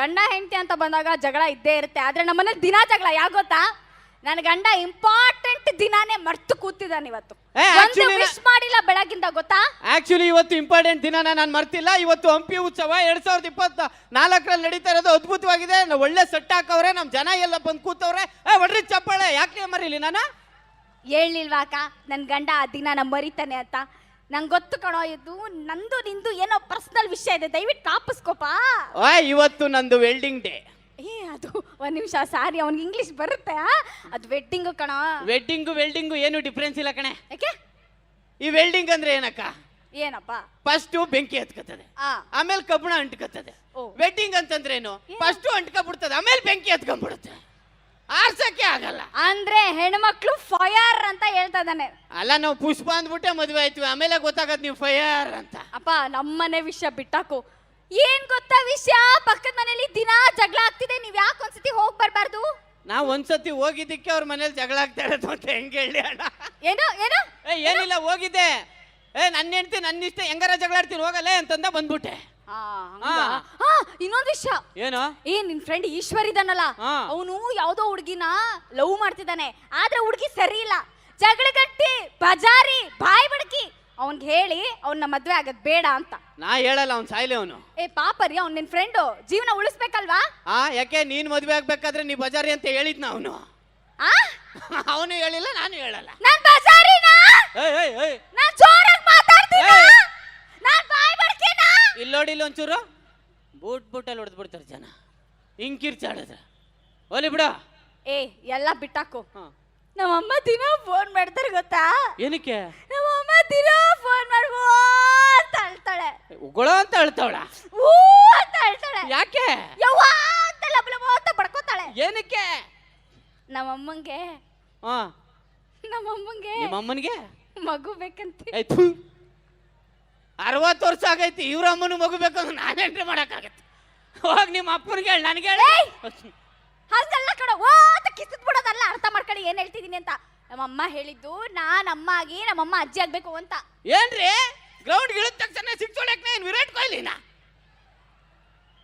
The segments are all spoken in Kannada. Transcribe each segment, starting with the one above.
ಗಂಡ ಹೆಂಡತಿ ಅಂತ ಬಂದಾಗ ಜಗಳ ಇದ್ದೇ ಇರುತ್ತೆ. ಆದ್ರೆ ನಮ್ಮನೇಲಿ ದಿನ ಜಗಳ ಯಾಕೆ ಗೊತ್ತಾ? ನನ್ನ ಗಂಡ ಇಂಪಾರ್ಟೆಂಟ್ ದಿನಾನೇ ಮರ್ತು ಕೂತಿದ್ದಾನೆ ಇವತ್ತು. ಏ, ಒಂದು ನಾ- ವಿಶ್ ಮಾಡಿಲ್ಲ ಬೆಳಗಿಂದ ಗೊತ್ತಾ? ಆಕ್ಚುಲಿ ಇವತ್ತು ಇಂಪಾರ್ಟೆಂಟ್ ದಿನ ನಾನು ಮರ್ತಿಲ್ಲ. ಇವತ್ತು ಹಂಪಿ ಉತ್ಸವ ಎರಡ್ ಸಾವಿರದ ಇಪ್ಪತ್ತ ನಾಲ್ಕರಲ್ಲಿ ನಡೀತಾ ಇರೋದು ಅದ್ಭುತವಾಗಿದೆ. ನ- ಒಳ್ಳೆ ಸೆಟ್ ಹಾಕವ್ರೆ ನಮ್ಮ ಜನ ಎಲ್ಲ ಬಂದು ಕೂತವ್ರೆ. ಏ ಒಡ್ರಿ ಚಪ್ಪಾಳೆ ಯಾಕೆ ಮರೀಲಿ ನಾನು? ಹೇಳಿಲ್ವಾ ಅಕ್ಕ? ನನ್ನ ಗಂಡ ಆ ದಿನ ನಾನು ಮರಿತಾನೆ ಅಂತ. ನಂಗೆ ಗೊತ್ತು ಕಣೋ ಇದು ನಂದು ನಿಂದು ಏನೋ ಪರ್ಸನಲ್ ವಿಷಯ ಇದೆ ದಯವಿಟ್ಟು ಕಾಪಸ್ಕೋಪ ಓಯ್ ಇವತ್ತು ನಂದು ವೆಲ್ಡಿಂಗ್ ಡೇ ಏ ಅದು ಒಂದ್ ನಿಮಿಷ ಸಾರಿ ಅವ್ನಿಗೆ ಇಂಗ್ಲಿಷ್ ಬರುತ್ತೆ ಆ? ಅದು ವೆಡ್ಡಿಂಗು ಕಣೋ. ವೆಡ್ಡಿಂಗು ವೆಲ್ಡಿಂಗು ಏನು ಡಿಫ್ರೆನ್ಸ್ ಇಲ್ಲ ಕಣೆ. ಯಾಕೆ? ಈ ವೆಲ್ಡಿಂಗ್ ಅಂದ್ರೆ ಏನಕ್ಕ? ಏನಪ್ಪ? ಫಸ್ಟ್ ಬೆಂಕಿ ಹತ್ಕತ್ತದೆ. ಆ. ಆಮೇಲೆ ಕಬ್ಬಣ ಅಂಟ್ಕತ್ತದೆ. ಓ. ವೆಡ್ಡಿಂಗ್ ಅಂತಂದ್ರೆ ಏನು ಫಸ್ಟ್ ಅಂಟ್ಕೊಂಡ್ಬಿಡ್ತದೆ ಆಮೇಲೆ ಬೆಂಕಿ ಹತ್ಕೊಂಡ್ಬಿಡುತ್ತೆ. ಆರ್ಸಕ್ಕೆ ಆಗಲ್ಲ. ಅಂದ್ರೆ ಹೆಣ್ಮಕ್ಳು ಫಯರ್ ಅಂತ ಹೇಳ್ತಾ ಇದ್ದಾನೆ. ಅಲ್ಲ ನಾವು ಪುಷ್ಪ ಅಂದ್ಬಿಟ್ಟೆ ಮದುವೆ ಆಯ್ತೀವಿ ಆಮೇಲೆ ಗೊತ್ತಾಗದ್ ನೀವು ಫೈರ್ ಅಂತ. ಅಪ್ಪ ನಮ್ಮನೆ ವಿಷಯ ಬಿಟ್ಟಾಕು. ಏನ್ ಗೊತ್ತಾ ವಿಷಯ ಪಕ್ಕದ ಮನೇಲಿ ದಿನ ಜಗಳ ಆಗ್ತಿದೆ. ನೀವ್ ಯಾಕೆ ಒಂದ್ಸತಿ ಹೋಗ್ ಬರ್ಬಾರ್ದು? ನಾವ್ ಒಂದ್ಸತಿ ಹೋಗಿದ್ದಕ್ಕೆ ಅವ್ರ ಮನೇಲಿ ಜಗಳ ಆಗ್ತಾ ಇರೋದು ಅಂತ ಹೆಂಗ್ ಹೇಳಿ ಅಣ್ಣ? ಏನು ಏನು? ಏ ಏನಿಲ್ಲ ಹೋಗಿದ್ದೆ. ಏ ನನ್ನ ಹೆಂಡ್ತಿ ನನ್ನ ಇಷ್ಟ. ಹೆಂಗಾರ ಜಗಳ ಆಡ್ತೀನಿ ಹೋಗಲ್ಲ ಅಂತಂದ ಬಂದ್ಬಿಟ್ಟೆ. ಇನ್ನೊಂದ್ ವಿಷಯ. ಏನು? ಏ ನಿನ್ ಫ್ರೆಂಡ್ ಈಶ್ವರ್ ಇದಾನಲ್ಲ. ಹಾ. ಅವನು ಯಾವ್ದೋ ಹುಡ್ಗಿನ ಲವ್ ಮಾಡ್ತಿದ್ದಾನೆ. ಆದ್ರೆ ಹುಡ್ಗಿ ಸರಿ ಇಲ್ಲ. ಜಗಳಗಟ್ಟಿ ಬಜಾರಿ ಬಾಯ್ ಬಡಕಿ. ಅವನ್ಗೆ ಹೇಳಿ ಅವನ್ನ ಮದ್ವೆ ಆಗದ್ ಬೇಡ ಅಂತ. ನಾ ಹೇಳಲ್ಲ ಅವ್ನ್ ಸಾಯ್ಲಿ ಅವನು. ಏ ಪಾಪರಿ ಅವ್ನ್ ನಿನ್ ಫ್ರೆಂಡು ಜೀವನ ಉಳಿಸ್ಬೇಕಲ್ವಾ? ಆ ಯಾಕೆ ನೀನ್ ಮದ್ವೆ ಆಗ್ಬೇಕಾದ್ರೆ ನೀ ಬಜಾರಿ ಅಂತ ಹೇಳಿದ್ನ ಅವನು? ಆ? ಅವನು ಹೇಳಿಲ್ಲ ನಾನು ಹೇಳಲ್ಲ. ನಾನ್ ಬಜಾರಿನಾ ಏಯ್ ಏಯ್ ಏಯ್ ನಾನ್ ಜೋರಾಗಿ ಮಾತಾಡ್ತೀನ ಏಯ್. ನಾನ್ ಬಾಯ್ ಬಡ್ಕಿನ ಇಲ್ಲಿ ನೋಡಿ ಇಲ್ಲಿ ಒಂಚೂರು? ಬೂಟ್ ಬೂಟಲ್ಲಿ ಹೊಡೆದು ಬಿಡ್ತಾರೆ ಜನ ಹಿಂಗ್ ಒಲಿ ಬಿಡ. ಏ ಎಲ್ಲ ಬಿಟ್ಟಾಕು. ನಮ್ಮ ಅಮ್ಮ ದಿನ ಫೋನ್ ಮಾಡ್ತಾರೆ ಗೊತ್ತಾ? ಏನಕ್ಕೆ? ನಮ್ಮಮ್ಮ ದಿನ ಫೋನ್ ಮಾಡ್ಬೋ ಅಂತ ಅಳ್ತಾಳೆ. ಉಗಳ ಅಂತ ಹೇಳ್ತಾವಳ ಊ ಅಂತ ಅಳ್ತಾಳೆ. ಯಾಕೆ? ಯವ್ವ ಅಂತ ಲಬ ಲಬ ಅಂತ ಬಡ್ಕೋತಾಳೆ ಏನಕ್ಕೆ? ನಮ್ಮಮ್ಮಂಗೆ ಹಾ. ನಮ್ಮಮ್ಮಂಗೆ ನಿಮ್ಮ ಅಮ್ಮನಿಗೆ ಮಗು ಬೇಕಂತೆ. ಆಯ್ತು ಅರವತ್ತು ವರ್ಷ ಆಗೈತಿ ಇವ್ರ ಅಮ್ಮನ ಮಗು ಬೇಕಂದ್ರೆ ನಾನ್ ಎಂಟ್ರಿ ಮಾಡಕ್ಕಾಗತ್ತೆ. ಹೋಗ್ ನಿಮ್ಮ ಅಪ್ಪನಿಗೆ ಹೇಳಿ ನನ್ಗೆ ಹೇಳಿ! ಹಂಗಲ್ಲ ಕಣ ಓ ಅಂತ ಕಿಸಿದ್ ಬಿಡೋದಲ್ಲ ಅರ್ಥ ಮಾಡ್ಕೊಳ್ಳಿ ಏನ್ ಹೇಳ್ತಿದೀನಿ ಅಂತ. ನಮ್ಮಮ್ಮ ಹೇಳಿದ್ದು ನಾನ್ ಅಮ್ಮ ಆಗಿ ನಮ್ಮಮ್ಮ ಅಜ್ಜಿ ಆಗ್ಬೇಕು ಅಂತ. ಏನ್ರಿ? ಗ್ರೌಂಡ್ ಇಳಿದ ತಕ್ಷಣ ಸಿಕ್ಸ್ ಹೊಡ್ಯಕ್ ಏನ್ ವಿರಾಟ್ ಕೊಹ್ಲಿನ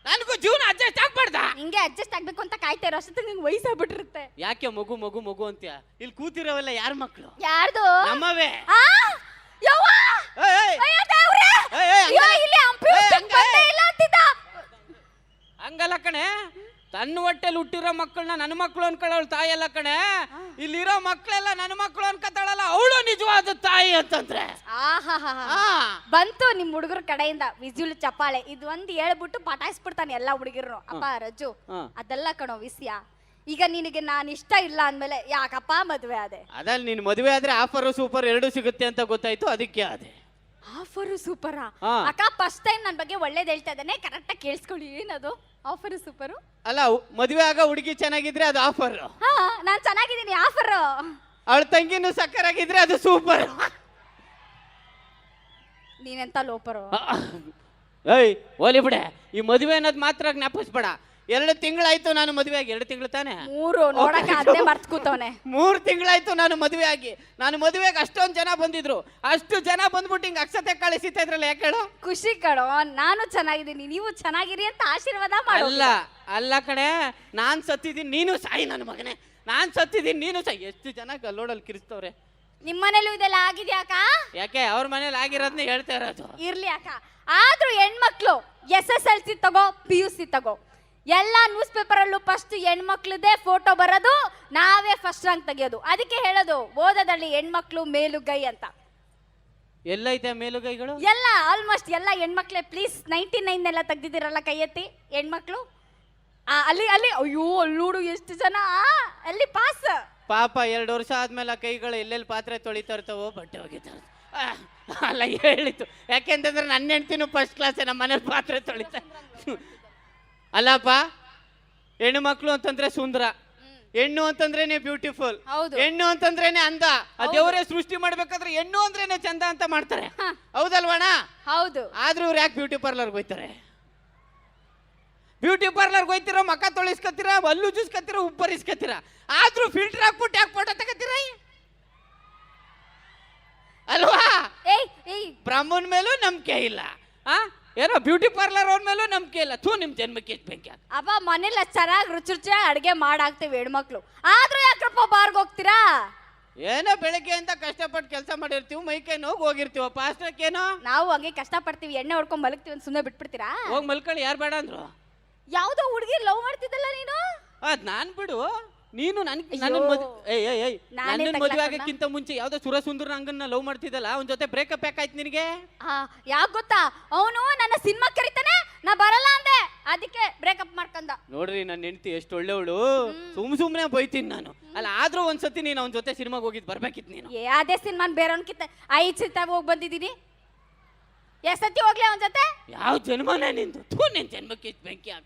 ನನಗೂ ಜೀವನ ಅಡ್ಜಸ್ಟ್ ಆಗ್ಬಾರ್ದ? ಹಿಂಗೆ ಅಡ್ಜಸ್ಟ್ ಆಗ್ಬೇಕು ಅಂತ ಕಾಯ್ತಾ ಇರೋ ಅಷ್ಟೊತ್ತಿಗೆ ನಿಂಗೆ ವಯಸ್ಸಾಗ್ಬಿಟ್ಟಿರುತ್ತೆ ಯಾಕೆ ಮಗು ಮಗು ಮಗು ಅಂತೀಯ? ಇಲ್ಲಿ ಕೂತಿರೋವೆಲ್ಲ ಯಾರ ಮಕ್ಕಳು ಯಾರ್ದು? ನಮ್ಮವೇ. ಯವ್ವ? ಏಯ್, ಏಯ್, ಅಯ್ಯೋ ದೇವ್ರೇ ಏಯ್, ಏಯ್, ಅಯ್ಯೋ, ಹಂಗಲ್ಲ. ಇಲ್ಲಿ ಹಂಪಿ ಏಯ್, ಉತ್ಸವಕ್ಕೆ ಹಂಗೆ. ಬಂದೇ ಇಲ್ಲ ಅಂತಿದ್ದ. ಹಂಗಲ್ಲ ಕಣೆ. ತನ್ನ ಹೊಟ್ಟೆಲಿ ಹುಟ್ಟಿರೋ ಮಕ್ಕಳನ್ನ ನನ್ನ ಮಕ್ಕಳು ಅನ್ಕೊಳ್ಳೋಳು ತಾಯಿ ಅಲ್ಲ ಕಣೆ. ಇಲ್ಲಿರೋ ಮಕ್ಕಳೆಲ್ಲ ನನ್ನ ಮಕ್ಕಳು ಅನ್ಕೋತಾಳಲ್ಲ ಅವಳು ನಿಜವಾದ ತಾಯಿ ಅಂತಂದ್ರೆ. ಆಹಾಹಾಹಾ. ಆ, ಬಂತು ನಿಮ್ ಹುಡುಗರ ಕಡೆಯಿಂದ ವಿಜುಲ್ ಚಪ್ಪಾಳೆ. ಇದು ಒಂದ್ ಹೇಳ್ಬಿಟ್ಟು ಪಟಾಯಿಸ್ಬಿಡ್ತಾನೆ ಎಲ್ಲಾ ಹುಡುಗಿರು ಅಪ್ಪ ರಜ್ಜು ಹಾ. ಅದೆಲ್ಲ ಕಣೋ ವಿಷಯ. ಈಗ ನಿನಗೆ ನಾನು ಇಷ್ಟ ಇಲ್ಲ ಅಂದ್ಮೇಲೆ ಯಾಕಪ್ಪ ಮದ್ವೆ ಅದೇ ಅದಲ್ಲಿ ನೀನ್ ಮದುವೆ ಆದ್ರೆ ಆಫರ್ ಸೂಪರ್ ಎರಡು ಸಿಗುತ್ತೆ ಅಂತ ಗೊತ್ತಾಯ್ತು ಅದಕ್ಕೆ ಅದೇ ಆಫರು ಸೂಪರ್? ಹಾ. ಅಕ್ಕ ಫಸ್ಟ್ ಟೈಮ್ ನನ್ನ ಬಗ್ಗೆ ಒಳ್ಳೇದ್ ಹೇಳ್ತಾ ಇದ್ದಾನೆ ಕರೆಕ್ಟಾಗಿ ಕೇಳಿಸ್ಕೊಳ್ಳಿ ಏನದು? Offer super? ಅಲ್ಲ ಮದುವೆ ಆಗ ಹುಡುಗಿ ಚೆನ್ನಾಗಿದ್ರೆ ಅದು ಆಫರ್. ಹಾ ನಾನ್ ಚೆನ್ನಾಗಿದ್ದೀನಿ ಆಫರ್. ಅವಳ ತಂಗಿನೂ ಸಕ್ಕರಾಗಿದ್ರೆ ಅದು ಸೂಪರ್. ನೀನೆಂತ ಲೋಪರು? ಏಯ್ ಓಲಿ ಬಿಡೆ. ಈ ಮದುವೆ ಅನ್ನೋದು ಮಾತ್ರ ಜ್ಞಾಪಿಸ್ಬೇಡ. ಎರಡು ತಿಂಗಳಾಯ್ತು ನಾನು ಮದುವೆ ಆಗಿ ಎರಡು ತಿಂಗಳು ತಾನೆ? ಮೂರು ನೋಡಕ್ಕೆ ಅದೇ ಮರ್ತ್ ಕೂತವನೆ. ಮೂರು ತಿಂಗಳಾಯ್ತು ನಾನು ಮದುವೆ ಆಗಿ ನಾನು ಮದುವೆಗೆ ಅಷ್ಟೊಂದು ಜನ ಬಂದಿದ್ರು. ಅಷ್ಟು ಜನ ಬಂದ್ಬಿಟ್ಟು ಹಿಂಗೆ ಅಕ್ಷತೆ ಕಳಿಸಿತಾ ಇದ್ರಲ್ಲ ಯಾಕೆ ಹೇಳು? ಖುಷಿ ಕಣೋ ನಾನು ಚೆನ್ನಾಗಿದ್ದೀನಿ ನೀವು ಚೆನ್ನಾಗಿರಿ ಅಂತ ಆಶೀರ್ವಾದ ಮಾಡು ಅಲ್ಲ ಅಲ್ಲ ಕಣೆ ನಾನ್ ಸತ್ತಿದ್ದೀನಿ ನೀನು ಸಾಯಿ ನನ್ನ ಮಗನೇ. ನಾನ್ ಸತ್ತಿದ್ದೀನಿ ನೀನು ಸಾಯಿ. ಎಷ್ಟು ಜನ ಗಲ್ಲೋಡಲ್ಲಿ ಕಿರಿಸ್ತವ್ರೆ. ನಿಮ್ಮನೇಲೂ ಇದೆಲ್ಲ ಆಗಿದ್ಯಾಕ ಯಾಕೆ ಅವ್ರ ಮನೇಲಿ ಆಗಿರೋದ್ನ ಹೇಳ್ತಾ ಇರೋದು. ಇರ್ಲಿ ಅಕ್ಕ. ಆದ್ರೂ ಹೆಣ್ಮಕ್ಳು ಎಸ್ ಎಸ್ ಎಲ್ ಸಿ ತಗೋ ಪಿ ಯು ಸಿ ತಗೋ. ಎಲ್ಲ ನ್ಯೂಸ್ ಪೇಪರಲ್ಲೂ ಫಸ್ಟ್ ಹೆಣ್ಮಕ್ಳದೇ ಫೋಟೋ ಬರೋದು ನಾವೇ ಫಸ್ಟ್ ರ್ಯಾಂಕ್ ತೆಗೆಯೋದು. ಅದಕ್ಕೆ ಹೇಳೋದು ಓದೋದಲ್ಲಿ ಹೆಣ್ಮಕ್ಳು ಮೇಲುಗೈ ಅಂತ. ಎಲ್ಲೈತೆ ಮೇಲುಗೈಗಳು? ಎಲ್ಲ ಆಲ್ಮೋಸ್ಟ್ ಎಲ್ಲ ಹೆಣ್ಮಕ್ಳೇ ಪ್ಲೀಸ್ ನೈಂಟಿ ನೈನ್ ಎಲ್ಲ ತೆಗ್ದಿದ್ದೀರಲ್ಲ ಕೈ ಎತ್ತಿ ಹೆಣ್ಮಕ್ಳು? ಆ, ಅಲ್ಲಿ ಅಲ್ಲಿ ಅಯ್ಯೋ ಅಲ್ಲೂಡು ಎಷ್ಟು ಜನ ಆ, ಅಲ್ಲಿ ಪಾಸ್ ಪಾಪ ಎರಡು ವರ್ಷ ಆದ್ಮೇಲೆ ಆ ಕೈಗಳು ಎಲ್ಲೆಲ್ಲಿ ಪಾತ್ರೆ ತೊಳಿತಾ ಇರ್ತಾವೋ ಬಟ್ಟೆ ಒಗಿತಾರ. ಅಲ್ಲ ಹೇಳಿತು ಯಾಕೆಂತಂದ್ರೆ ನನ್ನ ಹೆಂಡ್ತಿನೂ ಫಸ್ಟ್ ಕ್ಲಾಸ್ ನಮ್ಮ ಮನೇಲಿ ಪಾತ್ರೆ ತೊಳಿತಾ ಅಲ್ಲಪ್ಪ ಹೆಣ್ಣು ಮಕ್ಕಳು ಅಂತಂದ್ರೆ ಸುಂದರ ಹೆಣ್ಣು ಅಂತಂದ್ರೇನೆ ಬ್ಯೂಟಿಫುಲ್ ಹೌದು. ಹೆಣ್ಣು ಅಂತಂದ್ರೇನೆ ಅಂದ. ಆ ದೇವರೇ ಸೃಷ್ಟಿ ಮಾಡ್ಬೇಕಾದ್ರೆ ಹೆಣ್ಣು ಅಂದ್ರೇನೆ ಚಂದ ಅಂತ ಮಾಡ್ತಾರೆ. ಹೌದಲ್ವಣ ಹೌದು. ಆದ್ರೂ ಇವ್ರು ಯಾಕೆ ಬ್ಯೂಟಿ ಪಾರ್ಲರ್ಗೆ ಹೋಯ್ತಾರೆ ಬ್ಯೂಟಿ ಪಾರ್ಲರ್ಗೆ ಹೋಯ್ತಿರ ಮಕ್ಕ ತೊಳಿಸ್ಕೊತೀರ ಹಲ್ಲು ಜೂಸ್ಕೊತೀರ ಉಪ್ಪರಿಸ್ಕೊತೀರ ಆದ್ರೂ ಫಿಲ್ಟರ್ ಹಾಕ್ಬಿಟ್ಟು ಯಾಕೆ ಫೋಟೋ ತಗೋತೀರ? ಅಲ್ವಾ? ಬ್ರಾಹ್ಮಣ ಮೇಲೂ ನಂಬಿಕೆ ಇಲ್ಲ. ಆ? ಏನೋ ಬ್ಯೂಟಿ ಪಾರ್ಲರ್ ಅವ್ರ ಮೇಲೂ ನಂಬಿಕೆ ಇಲ್ಲ. ತೂ ನಿಮ್ ಜನ್ಮಕ್ಕೆ ಎಷ್ಟು ಬೆಂಕಿ ಹಾಕ್. ಅಪ್ಪ ಮನೇಲಿ ಚೆನ್ನಾಗಿ ರುಚಿ ರುಚಿಯಾಗಿ ಅಡುಗೆ ಮಾಡಾಕ್ತೀವಿ ಹೆಣ್ಮಕ್ಳು. ಆದ್ರೂ ಯಾಕ್ರಪ್ಪ ಬಾರ್ಗ್ ಹೋಗ್ತೀರಾ? ಏನೋ ಬೆಳಿಗ್ಗೆ ಅಂತ ಕಷ್ಟಪಟ್ಟು ಕೆಲಸ ಮಾಡಿರ್ತೀವಿ ಮೈ ಕೈ ನೋವು ಹೋಗಿರ್ತೀವಪ್ಪ ಅಷ್ಟಕ್ಕೇನೋ ನಾವು ಹಂಗೆ ಕಷ್ಟಪಡ್ತೀವಿ ಎಣ್ಣೆ ಹೊಡ್ಕೊಂಡು ಮಲಗ್ತೀವಿ ಅಂತ ಸುಮ್ಮನೆ ಬಿಟ್ಬಿಡ್ತೀರಾ? ಹೋಗಿ ಮಲ್ಕೊಳ್ಳಿ ಯಾರು ಬೇಡ ಅಂದ್ರು? ಯಾವುದೋ ಹುಡುಗಿ ಲವ್ ಮಾಡ್ತಿದ್ದಲ್ಲ ನೀನು? ಅದು ನಾನು ಬಿಡು. ನೀನು ನನ್. ನನ್ನ ಮದ್ವೆ ನಾನೇ ನನ್ನ? ಆಗಕ್ಕಿಂತ ಮುಂಚೆ ಯಾವ್ದೋ ಸುರಸುಂದರ ಅಂಗನ್ನ ಲವ್ ಮಾಡ್ತಿದ್ದಲ್ಲ ಅವನ ಜೊತೆ ಬ್ರೇಕಪ್ ಯಾಕಾಯ್ತು ನಿನಗೆ? ಯಾಕೆ ಗೊತ್ತಾ? ಅವನು ನನ್ನ ಸಿನಿಮಾ ಕರಿತಾನೆ ನಾ ಬರಲ್ಲ ಅಂದೆ. ಅದಕ್ಕೆ ಬ್ರೇಕಪ್ ಮಾಡ್ಕೊಂಡ ನೋಡ್ರಿ ನನ್ನ ಹೆಂಡತಿ ಎಷ್ಟು ಒಳ್ಳೆವಳು ಸುಮ್ ಸುಮ್ನೆ ಬೈತೀನಿ ನಾನು. ಅಲ್ಲ ಆದ್ರೂ ಒಂದ್ಸತಿ ನೀನು ಅವನ ಜೊತೆ ಸಿನಿಮಾಗ ಹೋಗಿದ್ ಬರ್ಬೇಕಿತ್ತು ನೀನು. ಏ ಅದೇ ಬೇರೆ ಬೇರೆಯವ್ನಕಿತ್ತ ಐದ್ ಸಿತ ಹೋಗಿ ಬಂದಿದ್ದೀನಿ. ಎಷ್ಟತಿ ಹೋಗ್ಲಿ ಅವನ ಜೊತೆ? ಯಾವ ಜನ್ಮನೇ ನಿಂದು? ಥೂ ನಿನ್ ಜನ್ಮಕ್ಕೆ ಇಷ್ಟ್ ಬೆಂಕಿ ಹಾಕ